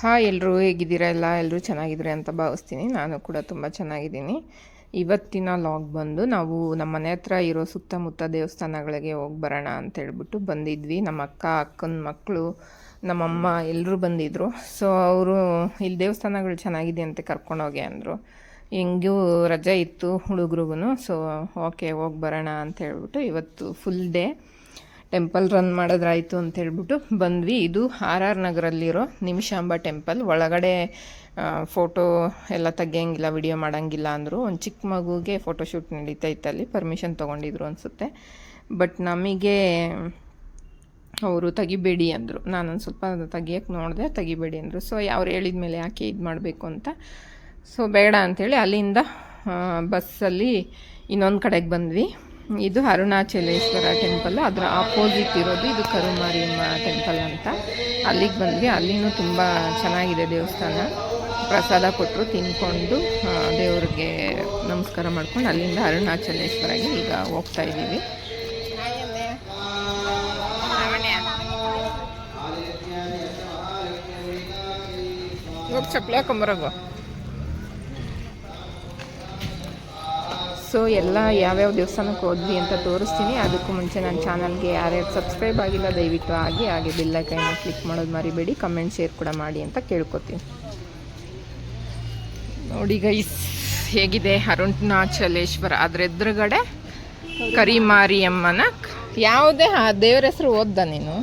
Hi ಎಲ್ಲರೂ ಹೇಗಿದ್ದೀರಾ? ಎಲ್ಲ ಎಲ್ಲರೂ ಚೆನ್ನಾಗಿದ್ದೀರಿ ಅಂತ ಭಾವಿಸ್ತೀನಿ. ನಾನು ಕೂಡ ತುಂಬ ಚೆನ್ನಾಗಿದ್ದೀನಿ. ಇವತ್ತಿನ ಲಾಗ್ ಬಂದು ನಾವು ನಮ್ಮ ಮನೆ ಹತ್ರ ಇರೋ ಸುತ್ತಮುತ್ತ ದೇವಸ್ಥಾನಗಳಿಗೆ ಹೋಗಿ ಬರೋಣ ಅಂತ ಹೇಳ್ಬಿಟ್ಟು ಬಂದಿದ್ವಿ. ನಮ್ಮ ಅಕ್ಕ, ಅಕ್ಕನ ಮಕ್ಕಳು ನಮ್ಮಮ್ಮ ಎಲ್ಲರೂ ಬಂದಿದ್ದರು ಸೊ ಅವರು ಇಲ್ಲಿ ದೇವಸ್ಥಾನಗಳು ಚೆನ್ನಾಗಿದೆ ಅಂತ ಕರ್ಕೊಂಡೋಗಿ ಅಂದರು. ಹೆಂಗೂ ರಜೆ ಇತ್ತು ಹುಡುಗ್ರಿಗೂ ಸೊ ಓಕೆ ಹೋಗಿ ಬರೋಣ ಅಂತ ಹೇಳ್ಬಿಟ್ಟು ಇವತ್ತು ಫುಲ್ ಡೇ ಟೆಂಪಲ್ ರನ್ ಮಾಡೋದ್ರಾಯಿತು ಅಂತ ಹೇಳ್ಬಿಟ್ಟು ಬಂದ್ವಿ. ಇದು ಆರ್ ಆರ್ ನಗರಲ್ಲಿರೋ ನಿಮಿಷಾಂಬ ಟೆಂಪಲ್. ಒಳಗಡೆ ಫೋಟೋ ಎಲ್ಲ ತೆಗಿಯಂಗಿಲ್ಲ, ವಿಡಿಯೋ ಮಾಡೋಂಗಿಲ್ಲ ಅಂದರು. ಒಂದು ಚಿಕ್ಕ ಮಗುಗೆ ಫೋಟೋಶೂಟ್ ನಡೀತಾ ಇತ್ತಲ್ಲಿ ಪರ್ಮಿಷನ್ ತೊಗೊಂಡಿದ್ರು ಅನಿಸುತ್ತೆ. ಬಟ್ ನಮಗೆ ಅವರು ತೆಗಿಬೇಡಿ ಅಂದರು. ನಾನೊಂದು ಸ್ವಲ್ಪ ತೆಗಿಯೋಕ್ಕೆ ನೋಡಿದೆ, ತೆಗಿಬೇಡಿ ಅಂದರು. ಸೊ ಅವ್ರು ಹೇಳಿದ ಮೇಲೆ ಯಾಕೆ ಇದು ಮಾಡಬೇಕು ಅಂತ. ಸೊ ಬೇಡ ಅಂಥೇಳಿ ಅಲ್ಲಿಂದ ಬಸ್ಸಲ್ಲಿ ಇನ್ನೊಂದು ಕಡೆಗೆ ಬಂದ್ವಿ. ಇದು ಅರುಣಾಚಲೇಶ್ವರ ಟೆಂಪಲ್ ಅದರ ಆಪೋಸಿಟ್ ಇರೋದು ಇದು ಕರುಮಾರಿಯಮ್ಮ ಟೆಂಪಲ್ ಅಂತ. ಅಲ್ಲಿಗೆ ಬಂದ್ವಿ. ಅಲ್ಲಿನೂ ತುಂಬ ಚೆನ್ನಾಗಿದೆ ದೇವಸ್ಥಾನ. ಪ್ರಸಾದ ಕೊಟ್ಟರು ತಿನ್ಕೊಂಡು ದೇವ್ರಿಗೆ ನಮಸ್ಕಾರ ಮಾಡ್ಕೊಂಡು ಅಲ್ಲಿಂದ ಅರುಣಾಚಲೇಶ್ವರಗೆ ಈಗ ಹೋಗ್ತಾ ಇದ್ದೀವಿ. ಚಪ್ಲಾ ಹಾಕೊಂಬರೋಗು ಸೊ ಎಲ್ಲ ಯಾವ್ಯಾವ ದೇವಸ್ಥಾನಕ್ಕೆ ಹೋದ್ವಿ ಅಂತ ತೋರಿಸ್ತೀನಿ. ಅದಕ್ಕೂ ಮುಂಚೆ ನನ್ನ ಚಾನಲ್ಗೆ ಯಾರ್ಯಾರು ಸಬ್ಸ್ಕ್ರೈಬ್ ಆಗಿಲ್ಲ ದಯವಿಟ್ಟು ಆಗಿ ಹಾಗೆ ಬೆಲ್ಲೈಕೈನ ಕ್ಲಿಕ್ ಮಾಡೋದು ಮರಿಬೇಡಿ. ಕಮೆಂಟ್ ಶೇರ್ ಕೂಡ ಮಾಡಿ ಅಂತ ಕೇಳ್ಕೊತೀನಿ. ನೋಡಿ ಗೈಸ್ ಹೇಗಿದೆ ಅರುಣಾಚಲೇಶ್ವರ? ಅದ್ರ ಎದುರುಗಡೆ ಕರಿಮಾರಿಯಮ್ಮನ ಯಾವುದೇ ಆ ದೇವರ ಹೆಸರು ಓದ್ದ ನೀನು?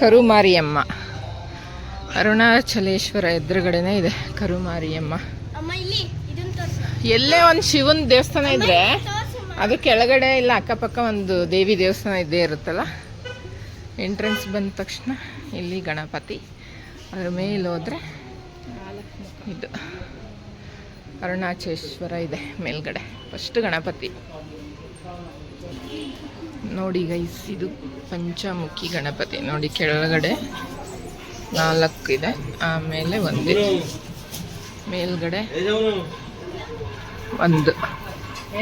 ಕರುಮಾರಿಯಮ್ಮ. ಅರುಣಾಚಲೇಶ್ವರ ಎದುರುಗಡೆನೇ ಇದೆ ಕರುಮಾರಿಯಮ್ಮ ಅಮ್ಮ ಇಲ್ಲಿ ಇದನ್ನ ತೋರ್ಸು ಎಲ್ಲೇ ಒಂದು ಶಿವನ ದೇವಸ್ಥಾನ ಇದ್ರೆ ಅದು ಕೆಳಗಡೆ ಇಲ್ಲ ಅಕ್ಕಪಕ್ಕ ಒಂದು ದೇವಿ ದೇವಸ್ಥಾನ ಇದ್ದೇ ಇರುತ್ತಲ್ಲ? ಎಂಟ್ರೆನ್ಸ್ ಬಂದ ತಕ್ಷಣ ಇಲ್ಲಿ ಗಣಪತಿ ಅದ್ರ ಮೇಲೆ ಹೋದರೆ ಇದು. ಅರುಣಾಚೇಶ್ವರ ಇದೆ ಮೇಲ್ಗಡೆ ಫಸ್ಟ್ ಗಣಪತಿ. ನೋಡಿ ಗೈಸ್ ಇದು ಪಂಚಮುಖಿ ಗಣಪತಿ. ನೋಡಿ ಕೆಳಗಡೆ ನಾಲ್ಕು ಇದೆ ಆಮೇಲೆ ಒಂದಿದೆ. ಮೇಲ್ಗಡೆ ಒಂದು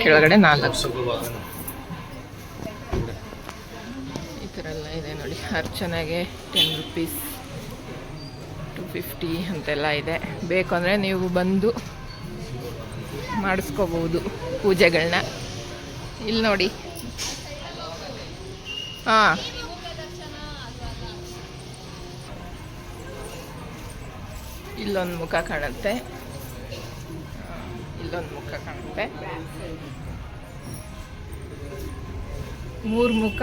ಕೆಳಗಡೆ ನಾಲ್ಕು. ಈ ಥರ ಎಲ್ಲ ಇದೆ ನೋಡಿ. ಅರ್ಚನೆಗೆ ಟೆನ್ ರುಪೀಸ್ ಟು ಫಿಫ್ಟಿ ಅಂತೆಲ್ಲ ಇದೆ. ಬೇಕು ಅಂದರೆ ನೀವು ಬಂದು ಮಾಡಿಸ್ಕೋಬೋದು ಪೂಜೆಗಳನ್ನ ಇಲ್ಲಿ ನೋಡಿ. ಹಾಂ. ಇಲ್ಲೊಂದು ಮುಖ ಕಾಣುತ್ತೆ. ಇಲ್ಲೊಂದು ಮುಖ ಕಾಣುತ್ತೆ. ಮೂರು ಮುಖ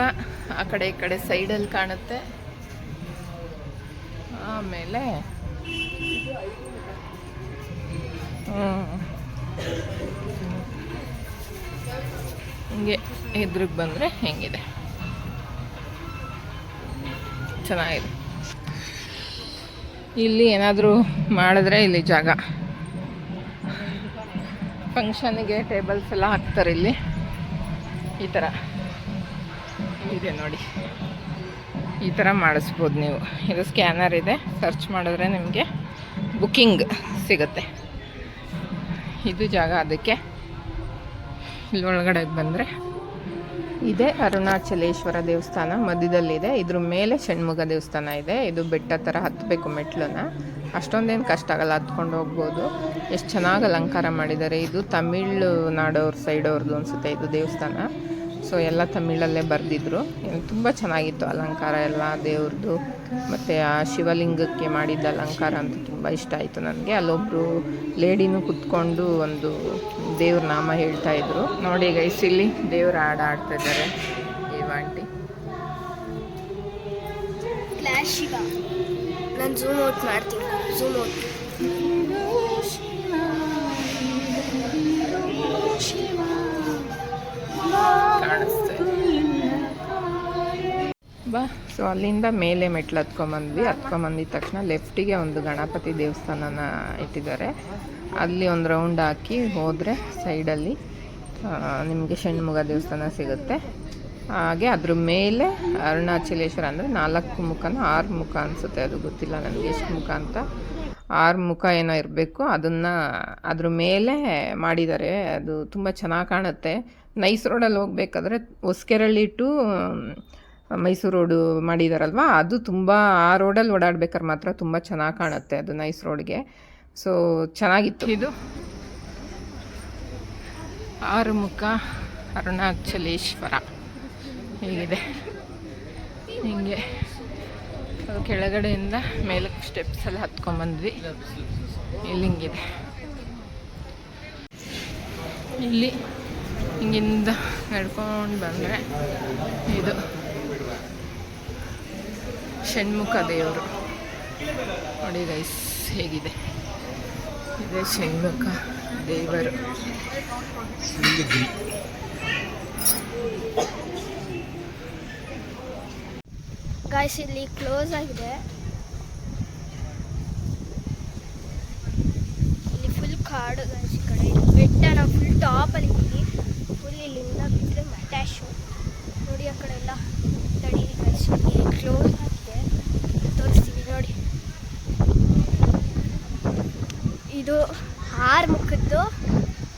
ಆ ಕಡೆ ಈ ಕಡೆ ಸೈಡಲ್ಲಿ ಕಾಣುತ್ತೆ. ಆಮೇಲೆ. ಹಿಂಗೆ ಎದುರಿಗೆ ಬಂದರೆ ಹೆಂಗಿದೆ? ಚೆನ್ನಾಗಿದೆ. ಇಲ್ಲಿ ಏನಾದರೂ ಮಾಡಿದ್ರೆ ಇಲ್ಲಿ ಜಾಗ. ಫಂಕ್ಷನಿಗೆ ಟೇಬಲ್ಸ್ ಎಲ್ಲ ಹಾಕ್ತಾರೆ ಇಲ್ಲಿ. ಈ ಥರ ಇದೆ ನೋಡಿ. ಈ ಥರ ಮಾಡಿಸ್ಬೋದು ನೀವು. ಇದು ಸ್ಕ್ಯಾನರ್ ಇದೆ. ಸರ್ಚ್ ಮಾಡಿದ್ರೆ ನಿಮಗೆ ಬುಕ್ಕಿಂಗ್ ಸಿಗುತ್ತೆ. ಇದು ಜಾಗ ಅದಕ್ಕೆ. ಇಲ್ಲಿ ಒಳಗಡೆ ಬಂದರೆ ಇದೆ ಅರುಣಾಚಲೇಶ್ವರ ದೇವಸ್ಥಾನ ಮಧ್ಯದಲ್ಲಿದೆ. ಇದ್ರ ಮೇಲೆ ಷಣ್ಮುಗ ದೇವಸ್ಥಾನ ಇದೆ. ಇದು ಬೆಟ್ಟ ಥರ ಹತ್ತಬೇಕು ಮೆಟ್ಲನ್ನ. ಅಷ್ಟೊಂದೇನು ಕಷ್ಟ ಆಗಲ್ಲ ಹತ್ಕೊಂಡು ಹೋಗ್ಬೋದು. ಎಷ್ಟು ಚೆನ್ನಾಗಿ ಅಲಂಕಾರ ಮಾಡಿದ್ದಾರೆ. ಇದು ತಮಿಳು ಸೈಡ್ ಸೈಡವ್ರದ್ದು ಅನಿಸುತ್ತೆ, ಇದು ದೇವಸ್ಥಾನ. ಸೊ ಎಲ್ಲ ತಮಿಳಲ್ಲೇ ಬರೆದಿದ್ರು. ತುಂಬ ಚೆನ್ನಾಗಿತ್ತು ಅಲಂಕಾರ ಎಲ್ಲ ದೇವ್ರದ್ದು ಮತ್ತು ಆ ಶಿವಲಿಂಗಕ್ಕೆ ಮಾಡಿದ್ದ ಅಲಂಕಾರ ಅಂತ ತುಂಬ ಇಷ್ಟ ಆಯಿತು ನನಗೆ. ಅಲ್ಲೊಬ್ಬರು ಲೇಡಿನೂ ಕುತ್ಕೊಂಡು ಒಂದು ದೇವ್ರ ನಾಮ ಹೇಳ್ತಾ ಇದ್ರು. ನೋಡಿ ಇಲ್ಲಿ ದೇವ್ರ ಹಾಡು ಆಡ್ತಾ ಇದ್ದಾರೆ. ಆಂಟಿ. ನಾನು ಝೂಮ್ ಔಟ್ ಮಾಡ್ತೀನಿ. ಬಾ. ಸೊ ಅಲ್ಲಿಂದ ಮೇಲೆ ಮೆಟ್ಲು ಹತ್ಕೊಂಬಂದ್ವಿ. ಹತ್ಕೊಂಬಂದಿದ ತಕ್ಷಣ ಲೆಫ್ಟಿಗೆ ಒಂದು ಗಣಪತಿ ದೇವಸ್ಥಾನನ ಇಟ್ಟಿದ್ದಾರೆ. ಅಲ್ಲಿ ಒಂದು ರೌಂಡ್ ಹಾಕಿ ಹೋದರೆ ಸೈಡಲ್ಲಿ ನಿಮಗೆ ಷಣ್ಮುಗ ದೇವಸ್ಥಾನ ಸಿಗುತ್ತೆ. ಹಾಗೆ ಅದ್ರ ಮೇಲೆ ಅರುಣಾಚಲೇಶ್ವರ ಅಂದರೆ ನಾಲ್ಕು ಮುಖನ ಆರು ಮುಖ ಅನಿಸುತ್ತೆ. ಅದು ಗೊತ್ತಿಲ್ಲ ನನಗೆ ಎಷ್ಟು ಮುಖ ಅಂತ. ಆರು ಮುಖ ಏನೋ ಇರಬೇಕು. ಅದನ್ನು ಅದ್ರ ಮೇಲೆ ಮಾಡಿದ್ದಾರೆ. ಅದು ತುಂಬ ಚೆನ್ನಾಗಿ ಕಾಣುತ್ತೆ. ನೈಸ್ ರೋಡಲ್ಲಿ ಹೋಗ್ಬೇಕಾದ್ರೆ ಹೊಸ್ಕೆರಳ್ಳಿ ಟು ಮೈಸೂರು ರೋಡು ಮಾಡಿದಾರಲ್ವ? ಅದು ತುಂಬ ಆ ರೋಡಲ್ಲಿ ಓಡಾಡ್ಬೇಕಾದ್ರೆ ಮಾತ್ರ ತುಂಬ ಚೆನ್ನಾಗಿ ಕಾಣುತ್ತೆ ಅದು ನೈಸ್ ರೋಡ್ಗೆ. ಸೊ ಚೆನ್ನಾಗಿತ್ತು. ಇದು ಆರುಮುಖ ಅರುಣಾಚಲೇಶ್ವರ. ಹೀಗಿದೆ. ಹಿಂಗೆ ಕೆಳಗಡೆಯಿಂದ ಮೇಲಕ್ಕೆ ಸ್ಟೆಪ್ಸ್ ಎಲ್ಲ ಹತ್ಕೊಂಡ್ಬಂದ್ವಿ ಇಲ್ಲಿ ಹಿಂಗಿದೆ. ಇಲ್ಲಿ ಹಿಂಗಿಂದ ನಡ್ಕೊಂಡು ಬಂದರೆ ಇದು ಷಣ್ಮುಖ ದೇವರು. ನೋಡಿ ಗೈಸ್ ಹೇಗಿದೆ. ಇದೆ ಷಣ್ಮುಖ ದೇವರು. ಗಾಯ್ಸ್ ಇಲ್ಲಿ ಕ್ಲೋಸ್ ಆಗಿದೆ. ಇಲ್ಲಿ ಫುಲ್ ಕಾಡು ಗಾಯ್ಸ್ ಈ ಕಡೆ. ಬೆಟ್ಟ ನಾವು ಫುಲ್ ಟಾಪಲ್ಲಿ ಇದ್ದೀವಿ ಫುಲ್ ಇಲ್ಲಿಂದ ಬಿಟ್ಟರೆ ಮಟ್ಯಾಶು ನೋಡಿ, ಆ ಕಡೆ ಎಲ್ಲ ತಡಿ ಗಾಯ್ಸ್ ಇಲ್ಲಿ ಕ್ಲೋಸ್ ಆಗಿದೆ. ತೋರಿಸ್ತೀವಿ ನೋಡಿ. ಇದು ಆರು ಮುಖದ್ದು.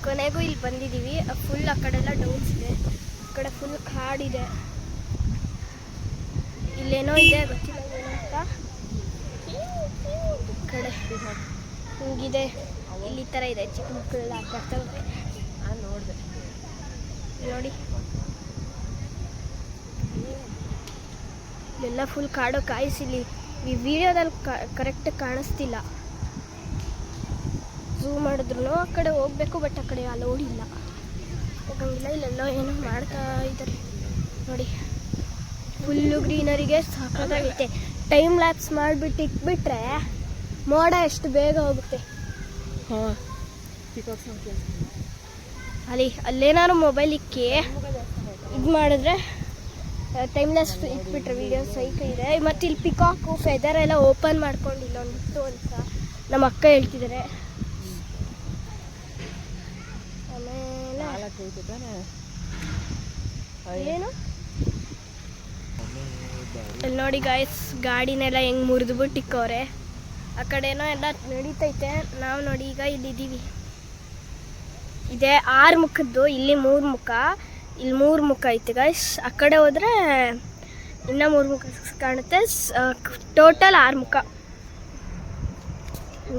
ಕೊನೆಗೂ ಇಲ್ಲಿ ಬಂದಿದ್ದೀವಿ. ಫುಲ್ ಆ ಕಡೆ ಎಲ್ಲ ಡೌನ್ಸ್ ಇದೆ. ಆ ಕಡೆ ಫುಲ್ ಕಾಡಿದೆ ಇಲ್ಲೇನೋ ಇದೆ, ಗೊತ್ತಿಲ್ಲ ಅಂತ. ಕಡೆ ಹಿಂಗಿದೆ. ಇಲ್ಲಿ ಥರ ಇದೆ, ಚಿಕ್ಕ ಮಕ್ಕಳೆಲ್ಲ ಆಟ ಆಡ್ತಾರೆ ನೋಡಿದೆ ನೋಡಿ. ಇಲ್ಲೆಲ್ಲ ಫುಲ್ ಕಾಡು ಕಾಯಿಸಿಲಿ ಈ ವಿಡಿಯೋದಲ್ಲಿ ಕರೆಕ್ಟ್ ಕಾಣಿಸ್ತಿಲ್ಲ. ಝೂಮ್ ಮಾಡಿದ್ರು ಆ ಕಡೆ ಹೋಗ್ಬೇಕು ಬಟ್ ಆ ಕಡೆ ಅಲೋಡ್ ಇಲ್ಲ. ಹೋಗಂಗಿಲ್ಲ, ಇಲ್ಲೆಲ್ಲೋ ಏನೋ ಮಾಡ್ತಾ ಇದ್ದಾರೆ. ನೋಡಿ. ಫುಲ್ಲು ಗ್ರೀನರಿಗೆ ಸಾಕಾಗುತ್ತೆ ಟೈಮ್ ಲ್ಯಾಪ್ಸ್ ಮಾಡಿಬಿಟ್ಟು ಇಟ್ಬಿಟ್ರೆ ಮೋಡ ಎಷ್ಟು ಬೇಗ ಹೋಗುತ್ತೆ. ಹಾಂ ಅಲ್ಲಿ ಅಲ್ಲೇನಾದ್ರು ಮೊಬೈಲ್ ಇಕ್ಕಿ ಇದು ಮಾಡಿದ್ರೆ ಟೈಮ್ ಲ್ಯಾಪ್ಸ್ ಇಟ್ಬಿಟ್ರೆ ವೀಡಿಯೋ ಸೈಕ ಇದೆ. ಮತ್ತು ಇಲ್ಲಿ ಪಿಕಾಕು ಫೆದರ್ ಎಲ್ಲ ಓಪನ್ ಮಾಡ್ಕೊಂಡು ಒಂದು ಅಂತ ನಮ್ಮ ಅಕ್ಕ ಹೇಳ್ತಿದ್ದಾರೆ ಆಮೇಲೆ ಏನು? ಇಲ್ಲಿ ನೋಡಿ ಗಾಯ್ಸ್ ಗಾಡಿನೆಲ್ಲ ಹೆಂಗ್ ಮುರಿದು ಬಿಟ್ಟಿಕ್ಕವ್ರೆ. ಆ ಕಡೆನೋ ಎಲ್ಲ ನಡೀತೈತೆ. ನಾವು ನೋಡಿ ಈಗ ಇಲ್ಲಿದ್ದೀವಿ. ಇದೆ ಆರು ಮುಖದ್ದು, ಇಲ್ಲಿ ಮೂರು ಮುಖ. ಇಲ್ಲಿ ಮೂರು ಮುಖ ಐತೆ ಗಾಯ್ಸ್ ಆ ಕಡೆ ಹೋದ್ರೆ ಇನ್ನೂ ಮೂರು ಮುಖ ಕಾಣುತ್ತೆ. ಟೋಟಲ್ ಆರು ಮುಖ.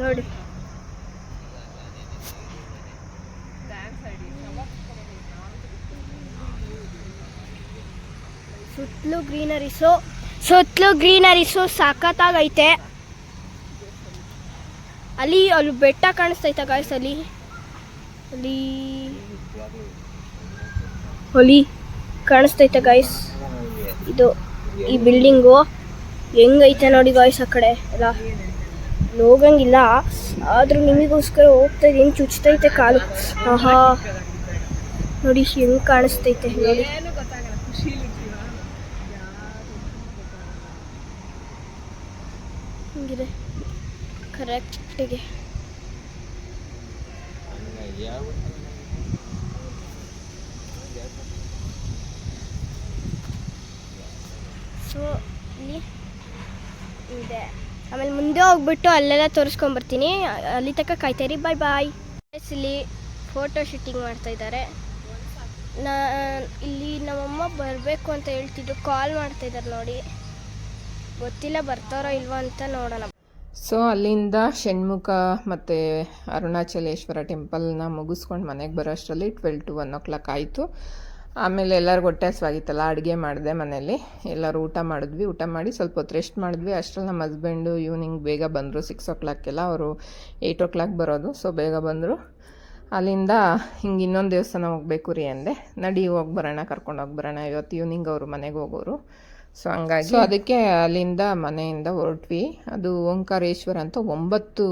ನೋಡಿ. ಸುತ್ತಲೂ ಗ್ರೀನರಿಸು ಸುತ್ತಲೂ ಗ್ರೀನರಿಸು ಸಖತ್ತಾಗೈತೆ. ಅಲ್ಲಿ ಅಲ್ಲಿ ಬೆಟ್ಟ ಕಾಣಿಸ್ತೈತೆ ಗಾಯ್ಸ್ ಅಲ್ಲಿ. ಅಲ್ಲಿ ಅಲ್ಲಿ ಕಾಣಿಸ್ತೈತೆ ಗಾಯ್ಸ್ ಇದು ಈ ಬಿಲ್ಡಿಂಗು ಹೆಂಗೈತೆ ನೋಡಿ ಗಾಯ್ಸ್ ಆ ಕಡೆ ಎಲ್ಲ. ಹೋಗಂಗಿಲ್ಲ ಆದ್ರೂ ನಿಮಗೋಸ್ಕರ ಹೋಗ್ತಾ ಇದ್ದೀನಿ ಚುಚ್ತೈತೆ ಕಾಲು. ಆಹಾ. ನೋಡಿ ಹೆಂಗ್ ಕಾಣಿಸ್ತೈತೆ ನೋಡಿ. ಕರೆಕ್ಟಿಗೆ. ಸೊ ಇಲ್ಲಿ ಇದೆ. ಆಮೇಲೆ ಮುಂದೆ ಹೋಗ್ಬಿಟ್ಟು ಅಲ್ಲೆಲ್ಲ ತೋರಿಸ್ಕೊಂಬರ್ತೀನಿ. ಅಲ್ಲಿ ತನಕ ಕಾಯ್ತಾಯಿರಿ. ಬಾಯ್ ಬಾಯ್ ಇಲ್ಲಿ ಫೋಟೋ ಶೂಟಿಂಗ್ ಮಾಡ್ತಾ ಇದ್ದಾರೆ. ನಾ, ಇಲ್ಲಿ ನಮ್ಮಮ್ಮ ಬರಬೇಕು ಅಂತ ಹೇಳ್ತಿದ್ರು ಕಾಲ್ ಮಾಡ್ತಾ ಇದ್ದಾರೆ ನೋಡಿ. ಗೊತ್ತಿಲ್ಲ, ಬರ್ತಾರೋ ಇಲ್ವೋ ಅಂತ ನೋಡೋಣ. ಸೊ ಅಲ್ಲಿಂದ ಷಣ್ಮುಖ ಮತ್ತು ಅರುಣಾಚಲೇಶ್ವರ ಟೆಂಪಲ್ನ ಮುಗಿಸ್ಕೊಂಡು ಮನೆಗೆ ಬರೋ ಅಷ್ಟರಲ್ಲಿ twelve to one o'clock ಆಯಿತು. ಆಮೇಲೆ ಎಲ್ಲರಿಗೂ ಹೊಟ್ಟೆ ಹಸ್ವಾಗಿತ್ತಲ್ಲ, ಅಡುಗೆ ಮಾಡಿದೆ ಮನೇಲಿ ಎಲ್ಲರೂ ಊಟ ಮಾಡಿದ್ವಿ. ಊಟ ಮಾಡಿ ಸ್ವಲ್ಪ ಹೊತ್ತು ರೆಸ್ಟ್ ಮಾಡಿದ್ವಿ. ಅಷ್ಟರಲ್ಲಿ ನಮ್ಮ ಹಸ್ಬೆಂಡು ಈವ್ನಿಂಗ್ ಬೇಗ ಬಂದರು. ಸಿಕ್ಸ್ ಓ ಕ್ಲಾಕ್ಗೆಲ್ಲ ಅವರು ಏಯ್ಟ್ ಓ ಕ್ಲಾಕ್ ಬರೋದು. ಸೊ ಬೇಗ ಬಂದರು. ಅಲ್ಲಿಂದ ಹಿಂಗೆ ಇನ್ನೊಂದು ದೇವಸ್ಥಾನ ಹೋಗಬೇಕು ರೀ ಅಂದೆ. ನಡಿ ಹೋಗಿ ಬರೋಣ ಕರ್ಕೊಂಡು ಹೋಗಿ ಬರೋಣ. ಇವತ್ತು ಈವ್ನಿಂಗ್ ಅವರು ಮನೆಗೆ ಹೋಗೋರು. ಸೊ ಹಂಗಾಗಿ ಸೊ ಅದಕ್ಕೆ ಅಲ್ಲಿಂದ ಮನೆಯಿಂದ ಹೊರಟ್ವಿ. ಅದು ಓಂಕಾರೇಶ್ವರ ಅಂತ ಒಂಬತ್ತು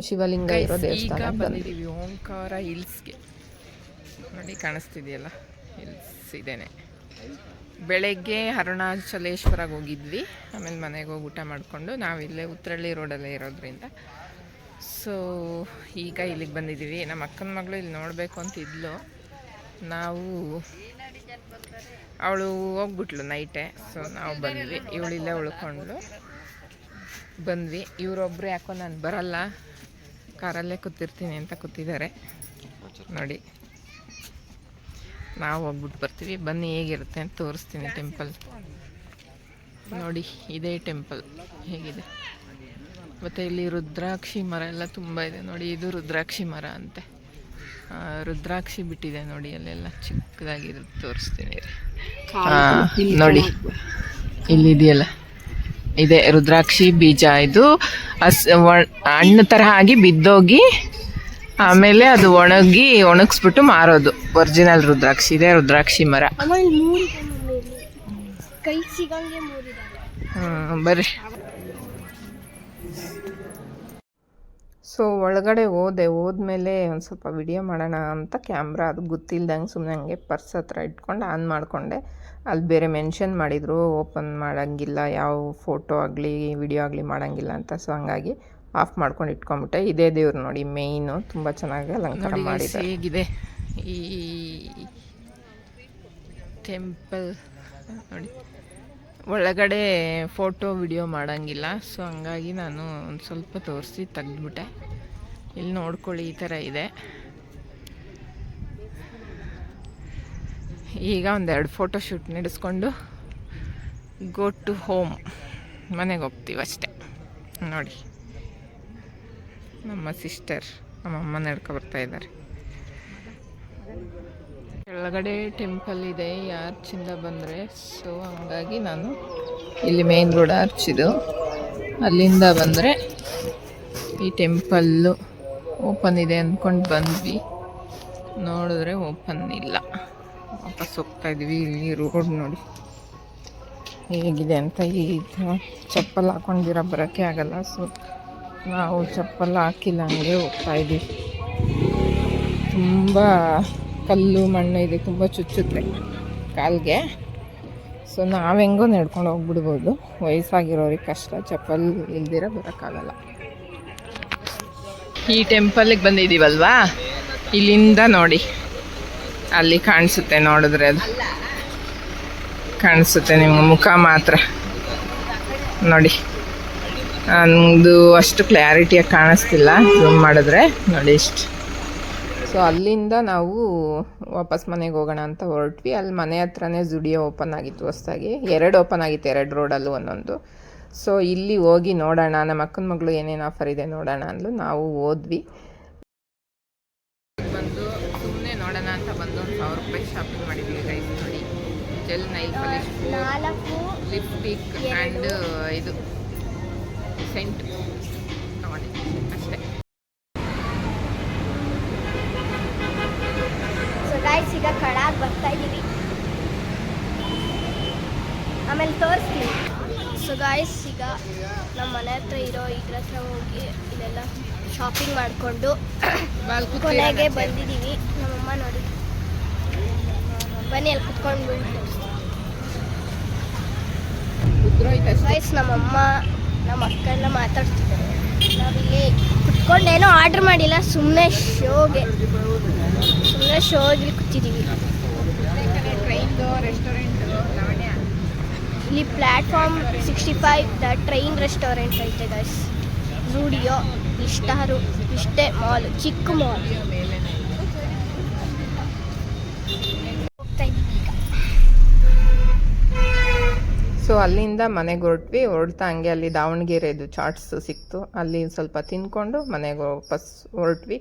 ಶಿವಲಿಂಗ ಇರೋ ದೇವಸ್ಥಾನ ಬಂದಿದ್ದೀವಿ ಓಂಕಾರ ಹಿಲ್ಸ್ಗೆ. ನೋಡಿ ಕಾಣಿಸ್ತಿದೆಯಲ್ಲ? ಹಿಲ್ಸ್ ಇದೇನೆ. ಬೆಳಗ್ಗೆ ಅರುಣಾಚಲೇಶ್ವರಾಗ ಹೋಗಿದ್ವಿ. ಆಮೇಲೆ ಮನೆಗೆ ಹೋಗಿ ಊಟ ಮಾಡಿಕೊಂಡು ನಾವಿಲ್ಲೇ ಉತ್ತರಳ್ಳಿ ರೋಡಲ್ಲೇ ಇರೋದ್ರಿಂದ. ಸೊ, ಈಗ ಇಲ್ಲಿಗೆ ಬಂದಿದ್ದೀವಿ. ನಮ್ಮ ಅಕ್ಕನ ಮಗಳು ಇಲ್ಲಿ ನೋಡಬೇಕು ಅಂತ ಇದ್ಲು. ನಾವು ಅವಳು ಹೋಗ್ಬಿಟ್ಲು ನೈಟೆ. ಸೊ, ನಾವು ಬಂದ್ವಿ. ಇವಳಿಲ್ಲೇ ಉಳ್ಕೊಂಡ್ಲು ಬಂದ್ವಿ. ಇವರೊಬ್ಬರು ಯಾಕೋ ನಾನು ಬರಲ್ಲ. ಕಾರಲ್ಲೇ ಕೂತಿರ್ತೀನಿ ಅಂತ ಕೂತಿದ್ದಾರೆ. ನೋಡಿ. ನಾವು ಹೋಗ್ಬಿಟ್ಟು ಬರ್ತೀವಿ. ಬನ್ನಿ, ಹೇಗಿರುತ್ತೆ ಅಂತ ತೋರಿಸ್ತೀನಿ ಟೆಂಪಲ್. ನೋಡಿ, ಇದೇ ಟೆಂಪಲ್. ಹೇಗಿದೆ? ಮತ್ತು ಇಲ್ಲಿ ರುದ್ರಾಕ್ಷಿ ಮರ ಎಲ್ಲ ತುಂಬ ಇದೆ ನೋಡಿ ಇದು ರುದ್ರಾಕ್ಷಿ ಮರ ಅಂತೆ. ರುದ್ರಾಕ್ಷಿ ಬಿಟ್ಟಿದೆ ನೋಡಿ ಅಲ್ಲೆಲ್ಲ ಚಿಕ್ಕದಾಗಿ ತೋರಿಸ್ತೀನಿ. ನೋಡಿ ಇಲ್ಲಿ ನೋಡಿ ಇಲ್ಲಿದೆಯಲ್ಲ ಇದೆ ರುದ್ರಾಕ್ಷಿ ಬೀಜ. ಇದು ಹಸ್ ಹಣ್ಣು ಥರ ಆಗಿ ಬಿದ್ದೋಗಿ ಆಮೇಲೆ ಅದು ಒಣಗಿ ಒಣಗಿಸ್ಬಿಟ್ಟು ಮಾರೋದು. ಒರಿಜಿನಲ್ ರುದ್ರಾಕ್ಷಿ ಇದೆ ರುದ್ರಾಕ್ಷಿ ಮರ. ಹ್ಞೂ ಬರ್ರಿ ಸೊ ಒಳಗಡೆ ಹೋದೆ. ಹೋದ್ಮೇಲೆ ಒಂದು ಸ್ವಲ್ಪ ವಿಡಿಯೋ ಮಾಡೋಣ ಅಂತ ಕ್ಯಾಮ್ರಾ ಅದು ಗೊತ್ತಿಲ್ದಂಗೆ ಸುಮ್ಮನೆ ಹಂಗೆ ಪರ್ಸ್ ಹತ್ರ ಇಟ್ಕೊಂಡು ಆನ್ ಮಾಡಿಕೊಂಡೆ. ಅಲ್ಲಿ ಬೇರೆ ಮೆನ್ಷನ್ ಮಾಡಿದರು ಓಪನ್ ಮಾಡೋಂಗಿಲ್ಲ ಯಾವ ಫೋಟೋ ಆಗಲಿ ವಿಡಿಯೋ ಆಗಲಿ ಮಾಡೋಂಗಿಲ್ಲ ಅಂತ. ಸೊ ಹಂಗಾಗಿ ಆಫ್ ಮಾಡ್ಕೊಂಡು ಇಟ್ಕೊಂಬಿಟ್ಟೆ ಇದೇ ದೇವ್ರು ನೋಡಿ ಮೇಯ್ನು ತುಂಬ ಚೆನ್ನಾಗಿ ಅಲಂಕಾರ ಮಾಡಿದ್ದಾರೆ. ಹೇಗಿದೆ. ಈ ಟೆಂಪಲ್ ನೋಡಿ. ಒಳಗಡೆ ಫೋಟೋ, ವಿಡಿಯೋ ಮಾಡೋಂಗಿಲ್ಲ. ಸೊ ಹಂಗಾಗಿ ನಾನು ಒಂದು ಸ್ವಲ್ಪ ತೋರಿಸಿ ತೆಗೆದ್ಬಿಟ್ಟೆ. ಇಲ್ಲಿ ನೋಡ್ಕೊಳ್ಳಿ, ಈ ಥರ ಇದೆ. ಈಗ ಒಂದೆರಡು ಫೋಟೋ ಶೂಟ್ ನಡೆಸ್ಕೊಂಡು ಗೋ ಟು ಹೋಮ್. ಮನೆಗೆ ಹೋಗ್ತೀವಿ ನೋಡಿ. ನಮ್ಮ ಸಿಸ್ಟರ್, ನಮ್ಮ ಅಮ್ಮ ನಡ್ಕೊ ಬರ್ತಾ ಇದ್ದಾರೆ. ಕೆಳಗಡೆ ಟೆಂಪಲ್ ಇದೆ, ಈ ಆರ್ಚಿಂದ ಬಂದರೆ. ಸೊ ಹಂಗಾಗಿ ನಾನು ಇಲ್ಲಿ ಮೇನ್ ರೋಡ್ ಆರ್ಚ್ ಇದು. ಅಲ್ಲಿಂದ ಬಂದರೆ ಈ ಟೆಂಪಲ್ಲು ಓಪನ್ ಇದೆ ಅಂದ್ಕೊಂಡು ಬಂದ್ವಿ. ನೋಡಿದ್ರೆ ಓಪನ್ ಇಲ್ಲ. ವಾಪಸ್ ಹೋಗ್ತಾ ಇದ್ವಿ ಇಲ್ಲಿ ರೋಡ್ ನೋಡಿ. ಹೇಗಿದೆ ಅಂತ ಈ ಚಪ್ಪಲ್ ಹಾಕೊಂಡಿರೋ ಬರೋಕ್ಕೆ ಆಗಲ್ಲ. ಸೊ ನಾವು ಚಪ್ಪಲ್ ಹಾಕಿಲ್ಲ, ಹಂಗೆ ಹೋಗ್ತಾ ಇದ್ದೀವಿ ತುಂಬ ಕಲ್ಲು, ಮಣ್ಣು ಇದೆ, ತುಂಬ ಚುಚ್ಚುತ್ತೆ ಕಾಲಿಗೆ. ಸೊ ನಾವು ಹೆಂಗೋ ನಡ್ಕೊಂಡು ಹೋಗ್ಬಿಡ್ಬೋದು. ವಯಸ್ಸಾಗಿರೋರಿಗೆ ಕಷ್ಟ, ಚಪ್ಪಲ್ ಇಲ್ದಿರ ಬರೋಕ್ಕಾಗಲ್ಲ. ಈ ಟೆಂಪಲ್ಗೆ ಬಂದಿದ್ದೀವಲ್ವಾ? ಇಲ್ಲಿಂದ ನೋಡಿ. ಅಲ್ಲಿ ಕಾಣಿಸುತ್ತೆ ನೋಡಿದ್ರೆ ಅದು. ಕಾಣಿಸುತ್ತೆ ನಿಮ್ಮ ಮುಖ ಮಾತ್ರ. ನೋಡಿ. ನಮ್ಮದು ಅಷ್ಟು ಕ್ಲಾರಿಟಿಯಾಗಿ ಕಾಣಿಸ್ತಿಲ್ಲ. ಜೂಮ್ ಮಾಡಿದ್ರೆ ನೋಡಿ ಇಷ್ಟು. ಸೊ ಅಲ್ಲಿಂದ ನಾವು ವಾಪಸ್ ಮನೆಗೆ ಹೋಗೋಣ ಅಂತ ಹೊರಟ್ವಿ. ಅಲ್ಲಿ ಮನೆ ಹತ್ರನೇ ಜುಡಿಯೋ ಓಪನ್ ಆಗಿತ್ತು ಹೊಸ್ದಾಗಿ. ಎರಡು ಓಪನ್ ಆಗಿತ್ತು, ಎರಡು ರೋಡಲ್ಲೂ ಒಂದೊಂದು. ಸೊ ಇಲ್ಲಿ ಹೋಗಿ ನೋಡೋಣ, ನಮ್ಮ ಅಕ್ಕನ ಮಗಳು ಏನೇನು ಆಫರ್ ಇದೆ ನೋಡೋಣ ಅಂದ್ಲು. ನಾವು ಹೋದ್ವಿ. ಬಂದು ಸುಮ್ಮನೆ ನೋಡೋಣ ಅಂತ ಬಂದು ಒಂದು ಸಾವಿರ ರೂಪಾಯಿ ಶಾಪಿಂಗ್ ಮಾಡಿದ್ವಿ ಗೈಸ್ ನೋಡಿ. ಜೆಲ್ ನೈಲ್ ಪಾಲಿಶ್ ಆ್ಯಂಡ್ ಇದು ಸೆಂಟ್ ತಗೊಂಡಿದ್ವಿ ಅಷ್ಟೇ ಸೊ ಗಾಯ್ಸ್ ಈಗ ಕಡಾಗ್ ಬರ್ತಾ ಇದ್ದೀವಿ ಆಮೇಲೆ ತೋರಿಸ್ತೀನಿ ಸೊ ಗಾಯ್ಸ್ ಈಗ ನಮ್ಮ ಮನೆ ಹತ್ರ ಇರೋ ಇದ್ರ ಹತ್ರ ಹೋಗಿ ಇಲ್ಲೆಲ್ಲ ಶಾಪಿಂಗ್ ಮಾಡಿಕೊಂಡು ಕೊನೆಗೆ ಬಂದಿದ್ದೀವಿ ನಮ್ಮಮ್ಮ ನೋಡಿ. ಬನ್ನಿ ಅಲ್ಲಿ ಕುತ್ಕೊಂಡು ಗಾಯ್ಸ್ ನಮ್ಮಮ್ಮ ನಮ್ಮ ಅಕ್ಕ ಎಲ್ಲ ಮಾತಾಡ್ತಿದ್ದಾರೆ. ನಾವಿಲ್ಲಿ ಕುತ್ಕೊಂಡೇನೋ ಆರ್ಡ್ರ್ ಮಾಡಿಲ್ಲ ಸುಮ್ಮನೆ ಶೋಗೆ. ಸುಮ್ಮನೆ ಶೋಗೆ ಕೂತಿದ್ದೀವಿ ಟ್ರೈನ್ದು ರೆಸ್ಟೋರೆಂಟ್ ಇಲ್ಲಿ platform sixty five the train restaurant ಐತೆ ಗೈಸ್ ಜೂಡಿಯೋ, ಇಷ್ಟಾರು, ಇಷ್ಟೇ ಮಾಲ್, ಚಿಕ್ಕ ಮಾಲ್. ಸೊ ಅಲ್ಲಿಂದ ಮನೆಗೆ ಹೊರಟ್ವಿ. ಹೊರಡ್ತಾ ಹಂಗೆ ಅಲ್ಲಿ ದಾವಣಗೆರೆದು ಚಾಟ್ಸ್ ಸಿಕ್ತು. ಅಲ್ಲಿ ಸ್ವಲ್ಪ ತಿನ್ಕೊಂಡು ಮನೆಗೆ ವಾಪಸ್ ಹೊರಟ್ವಿ.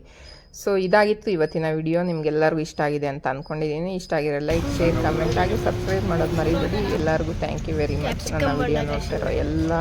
ಸೊ ಇದಾಗಿತ್ತು ಇವತ್ತಿನ ವಿಡಿಯೋ ನಿಮ್ಗೆಲ್ಲರಿಗೂ ಇಷ್ಟ ಆಗಿದೆ ಅಂತ ಅಂದ್ಕೊಂಡಿದ್ದೀನಿ ಇಷ್ಟ ಆಗಿರೋ ಲೈಕ್ ಶೇರ್ ಕಮೆಂಟ್ ಆಗಿ ಸಬ್ಸ್ಕ್ರೈಬ್ ಮಾಡೋದು ಮರಿಬೇಡಿ. ಎಲ್ಲರಿಗೂ ಥ್ಯಾಂಕ್ ಯು ವೆರಿ ಮಚ್ ನನ್ನ ವಿಡಿಯೋ ನೋಡ್ತಿರೋ ಎಲ್ಲ